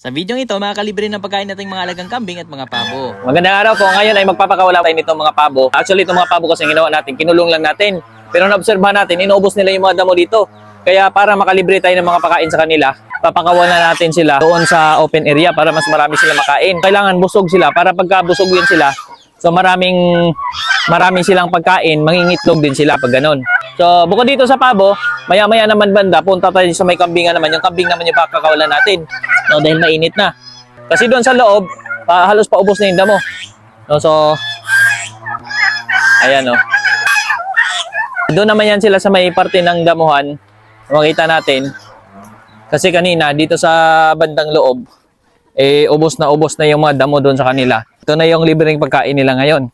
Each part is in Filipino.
Sa video ito, makakalibre ng pagkain nating mga alagang kambing at mga pabo. Magandang araw po. Ngayon ay magpapakawala tayo nitong mga pabo. Actually, itong mga pabo kasi ginawa natin, kinulong lang natin. Pero naobserbahan natin, inuubos nila yung mga damo dito. Kaya para makalibre tayo ng mga pakain sa kanila, papakawalan natin sila doon sa open area para mas marami sila makain. Kailangan busog sila para pagka busog yun sila, so maraming maraming silang pagkain, mangingitlog din sila pag ganun. So, bukod dito sa pabo, maya-maya naman banda, punta tayo sa may kambingan naman. Yung kambing naman yung pakakawalan natin. No, dahil mainit na. Kasi doon sa loob, pa, halos paubos na yung damo. No, so, ayan o. Doon naman yan sila sa may parte ng damuhan. Makita natin. Kasi kanina, dito sa bandang loob, eh, ubos na ubos na yung mga damo doon sa kanila. Ito na yung libreng pagkain nila ngayon.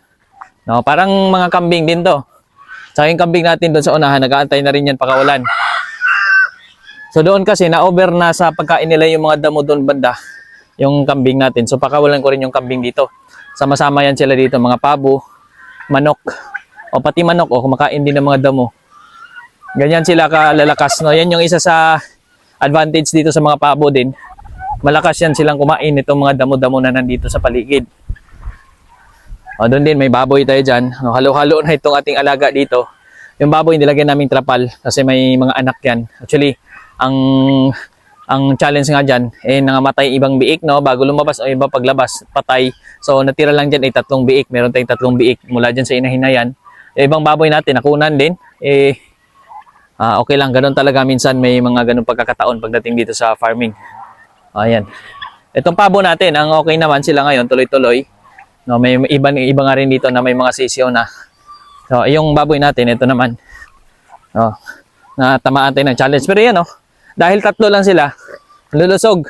No, parang mga kambing din to. Sa yung kambing natin doon sa unahan, nag-aantay na rin yan pakawalan. So doon kasi na-over na sa pagkain nila yung mga damo doon banda, yung kambing natin. So pakawalan ko rin yung kambing dito. Sama-sama yan sila dito, mga pabo, manok, o pati manok, o kumakain din ng mga damo. Ganyan sila kalalakas. No? Yan yung isa sa advantage dito sa mga pabo din. Malakas yan silang kumain itong mga damo-damo na nandito sa paligid. O, doon din, may baboy tayo dyan. O, halo-halo na itong ating alaga dito. Yung baboy, nilagyan namin trapal kasi may mga anak yan. Actually, ang ang challenge nga dyan, eh, nangamatay ibang biik, no? Bago lumabas o iba paglabas, patay. So, natira lang dyan ay tatlong biik. Meron tayong tatlong biik mula dyan sa inahinayan. Yung ibang baboy natin, nakunan din. Eh, ah, okay lang. Ganun talaga minsan may mga ganun pagkakataon pagdating dito sa farming. Ayan. Itong pabo natin, ang okay naman sila ngayon, tuloy-tuloy. No, may iba, iba nga rin dito na may mga sisiyo na. So, yung baboy natin, ito naman. Oh, na tamaan tayo ng challenge. Pero yan, oh, dahil tatlo lang sila, lulusog.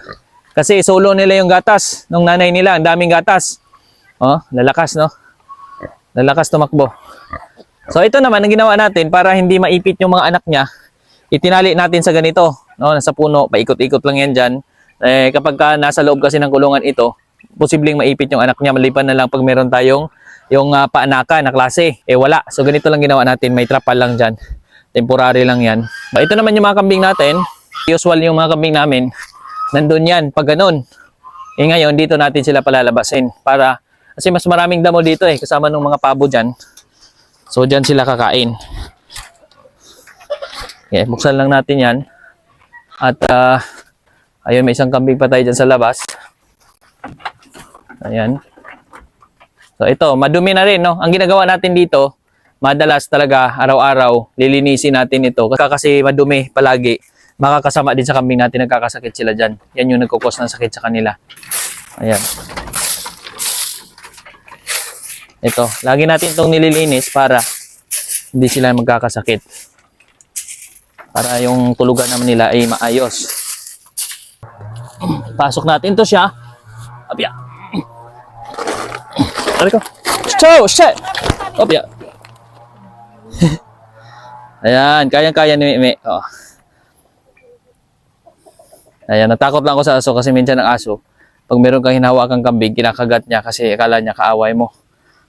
Kasi solo nila yung gatas nung nanay nila, ang daming gatas. Oh, lalakas, no? Lalakas tumakbo. So, ito naman, ang ginawa natin para hindi maipit yung mga anak niya, itinali natin sa ganito, no? Nasa puno, paikot-ikot lang yan dyan. Eh, kapag ka nasa loob kasi ng kulungan ito, posibleng maipit yung anak niya, maliban na lang pag meron tayong yung uh, paanaka na klase. Eh wala. So ganito lang ginawa natin, may trapal lang dyan. Temporary lang yan. So, ito naman yung mga kambing natin. Usual yung mga kambing namin. Nandun yan, pag ganun. Eh ngayon, dito natin sila palalabasin. Para, kasi mas maraming damo dito eh, kasama ng mga pabo dyan. So dyan sila kakain. Okay, buksan lang natin yan. At, ah, ayun, may isang kambing pa tayo dyan sa labas. Ayan. So ito, madumi na rin, no? Ang ginagawa natin dito, madalas talaga araw-araw lilinisin natin ito kasi, madumi palagi. Makakasama din sa kambing natin nagkakasakit sila diyan. Yan yung nagkukos ng sakit sa kanila. Ayan. Ito, lagi natin itong nililinis para hindi sila magkakasakit. Para yung tulugan naman nila ay maayos. Pasok natin to siya. Abya. Tari ko. So, shit! Abya. Ayan, kayang-kaya ni Meme. Oh. Ayan, natakot lang ako sa aso kasi minsan ang aso, pag meron kang hinahawakang kambing, kinakagat niya kasi akala niya kaaway mo.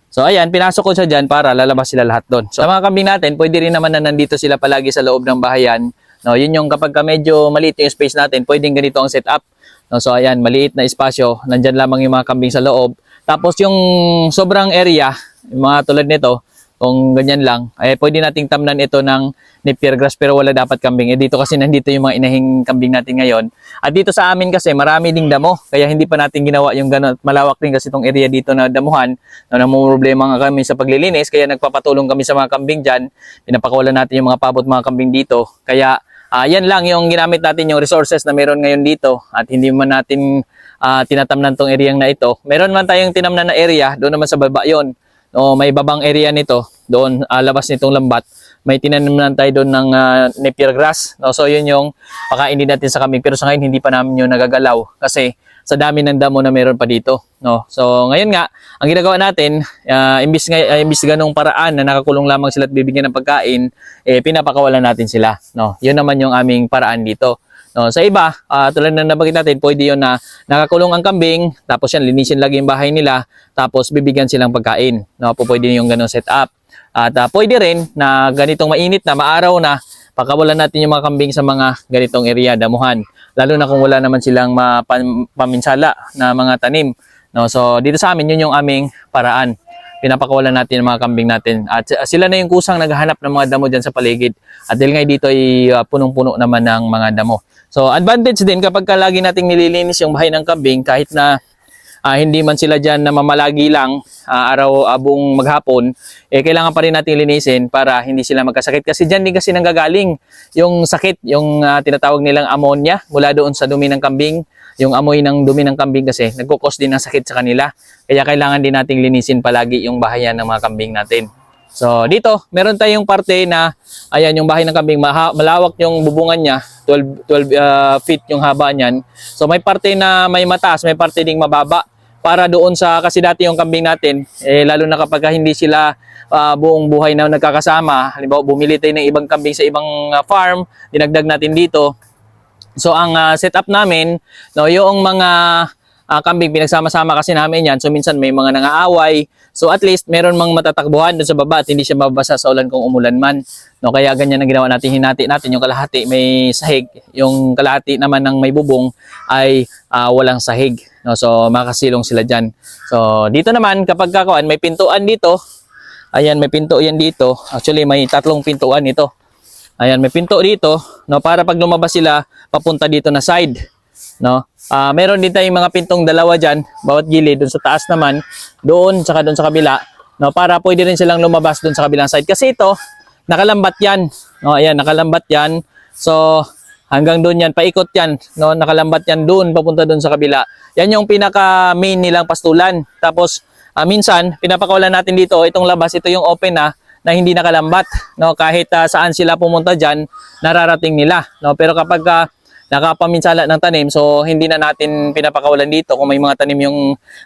So ayan, pinasok ko siya dyan para lalabas sila lahat doon. So sa mga kambing natin, pwede rin naman na nandito sila palagi sa loob ng bahayan. No, yun yung kapag ka medyo maliit yung space natin, pwedeng ganito ang setup. No, so ayan, maliit na espasyo, nandyan lamang yung mga kambing sa loob. Tapos yung sobrang area, yung mga tulad nito, kung ganyan lang, eh pwede nating tamnan ito ng napier grass pero wala dapat kambing. Eh dito kasi nandito yung mga inahing kambing natin ngayon. At dito sa amin kasi marami ding damo, kaya hindi pa natin ginawa yung gano'n. Malawak din kasi itong area dito na damuhan. Na problema nga kami sa paglilinis, kaya nagpapatulong kami sa mga kambing dyan. Pinapakawalan natin yung mga pabot mga kambing dito. Kaya ah, yan lang yung ginamit natin yung resources na meron ngayon dito at hindi man natin ah, tinatamnan tong area na ito. Meron man tayong tinamnan na area, doon naman sa baba yon. No, may babang area nito, doon ah, labas nitong lambat. May tinanam tayo doon ng ah, napier grass. No, so yun yung pakainin natin sa kambing. Pero sa ngayon hindi pa namin yun nagagalaw kasi sa dami ng damo na meron pa dito. No, so ngayon nga ang ginagawa natin, uh, imbis nga uh, imbis ganung paraan na nakakulong lamang sila at bibigyan ng pagkain, eh pinapakawalan natin sila. No, yun naman yung aming paraan dito. No, sa iba, ah, tulad na nabanggit natin, pwede yun na nakakulong ang kambing, tapos yan, linisin lagi yung bahay nila, tapos bibigyan silang pagkain. No, po pwede yung ganun setup. At ah, pwede rin na ganitong mainit na, maaraw na, pakawalan natin yung mga kambing sa mga ganitong area, damuhan. lalo na kung wala naman silang paminsala na mga tanim. No? So dito sa amin, yun yung aming paraan. Pinapakawalan natin ang mga kambing natin. At uh, sila na yung kusang naghahanap ng mga damo dyan sa paligid. At dahil nga dito ay uh, punong-puno naman ng mga damo. So advantage din kapag ka lagi nating nililinis yung bahay ng kambing kahit na ah, hindi man sila dyan na mamalagi lang ah, araw abong maghapon, eh kailangan pa rin natin linisin para hindi sila magkasakit. Kasi dyan din kasi nanggagaling yung sakit, yung ah, tinatawag nilang ammonia mula doon sa dumi ng kambing. Yung amoy ng dumi ng kambing kasi nagkukos din ng sakit sa kanila. Kaya kailangan din nating linisin palagi yung bahayan ng mga kambing natin. So dito, meron tayong parte na ayan yung bahay ng kambing, malawak yung bubungan niya, 12 12 ah, feet yung haba niyan. So may parte na may mataas, may parte ding mababa para doon sa kasi dati yung kambing natin, eh lalo na kapag hindi sila ah, buong buhay na nagkakasama, halimbawa bumili tayo ng ibang kambing sa ibang ah, farm, dinagdag natin dito. So ang ah, setup namin, no, yung mga ah, kambing pinagsama-sama kasi namin yan. So minsan may mga nangaaway. So at least meron mang matatakbuhan doon sa baba at hindi siya mababasa sa ulan kung umulan man. No, kaya ganyan ang ginawa natin. Hinati natin yung kalahati may sahig. Yung kalahati naman ng may bubong ay ah, walang sahig. No, so makasilong sila dyan. So dito naman kapag kakuan may pintuan dito. Ayan may pinto yan dito. Actually may tatlong pintuan ito. Ayan, may pinto dito, no, para pag lumabas sila papunta dito na side, no. Ah, meron din tayong mga pintong dalawa diyan, bawat gilid doon sa taas naman, doon saka doon sa kabila, no, para pwede rin silang lumabas doon sa kabilang side kasi ito nakalambat 'yan. No, ayan, nakalambat 'yan. So, hanggang doon 'yan, paikot 'yan, no, nakalambat 'yan doon papunta doon sa kabila. Yan yung pinaka main nilang pastulan. Tapos ah, minsan pinapakawalan natin dito, itong labas, ito yung open na na hindi nakalambat no kahit ah, saan sila pumunta diyan nararating nila no pero kapag ah, nakapaminsala ng tanim so hindi na natin pinapakawalan dito kung may mga tanim yung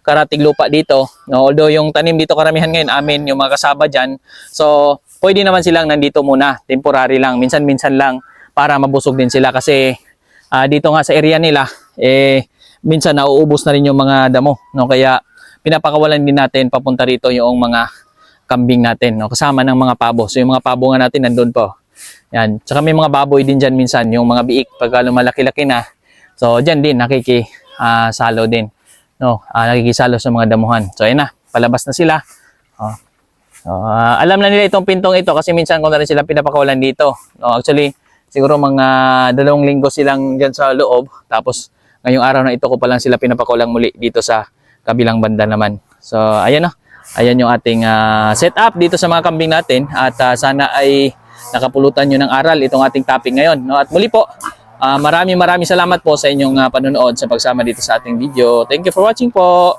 karatig lupa dito no although yung tanim dito karamihan ngayon amin yung mga kasaba diyan so pwede naman silang nandito muna temporary lang minsan-minsan lang para mabusog din sila kasi ah, dito nga sa area nila eh minsan nauubos na rin yung mga damo no kaya pinapakawalan din natin papunta rito yung mga kambing natin, no? kasama ng mga pabo. So yung mga pabo nga natin nandun po. Yan. Tsaka may mga baboy din dyan minsan, yung mga biik pagka lumalaki-laki na. So dyan din nakiki ah, din. No, ah, nakikisalo sa mga damuhan. So ayun na, palabas na sila. Oh. Ah, alam na nila itong pintong ito kasi minsan ko na rin sila pinapakawalan dito. No, actually, siguro mga dalawang linggo silang dyan sa loob. Tapos ngayong araw na ito ko pa lang sila pinapakawalan muli dito sa kabilang banda naman. So ayan na. Ayan yung ating ah, setup dito sa mga kambing natin at ah, sana ay nakapulutan nyo ng aral itong ating topic ngayon. No? At muli po, ah, maraming maraming salamat po sa inyong ah, panonood sa pagsama dito sa ating video. Thank you for watching po.